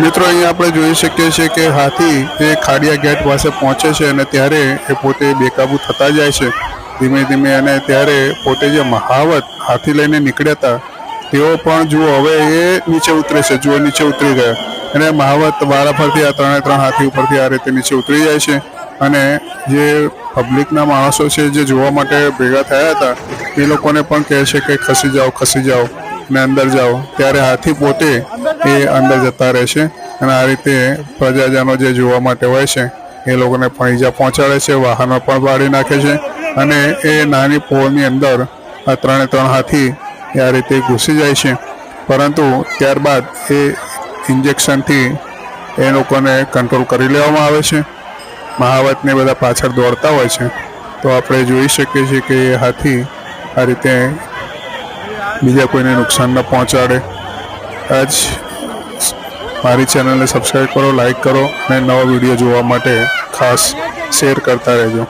મિત્રો અહીંયા આપણે જોઈ શકીએ છીએ કે હાથી એ ખાડિયા ગેટ પાસે પહોંચે છે અને ત્યારે એ પોતે બેકાબુ થતા જાય છે. ધીમે ધીમે અને ત્યારે પોતે જે મહાવત હાથી લઈને નીકળ્યા હતા, તેઓ પણ જુઓ, હવે એ નીચે ઉતરે છે, જુઓ, નીચે ઉતરી ગયા. અને મહાવત વારા ફરતી આ ત્રણે ત્રણ હાથી ઉપરથી આ રીતે નીચે ઉતરી જાય છે. અને જે પબ્લિકના માણસો છે જે જોવા માટે ભેગા થયા હતા, એ લોકોને પણ કહે છે કે ખસી જાઓ ખસી જાઓ ને અંદર જાઓ. ત્યારે હાથી પોતે એ અંદર જતા રહે છે અને આ રીતે પ્રજાજનો જે જોવા માટે હોય છે, એ લોકોને પણ ઈજા પહોંચાડે છે, વાહનો પણ બાળી નાખે છે અને એ નાની પોળની અંદર આ ત્રણે ત્રણ હાથી આ રીતે ઘૂસી જાય છે. પરંતુ ત્યારબાદ એ ઇન્જેક્શનથી એ લોકોને કંટ્રોલ કરી લેવામાં આવે છે. મહાવતને બધા પાછળ દોડતા હોય છે. તો આપણે જોઈ શકીએ છીએ કે એ હાથી આ રીતે બીજા કોઈને નુકસાન ન પહોંચાડે. આજ મારી ચેનલને સબસ્ક્રાઈબ કરો લાઈક કરો અને નવા વીડિયો જોવા માટે ખાસ શેર કરતા રહેજો.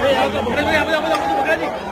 ભાઈ આપણે આપણે પકડાજી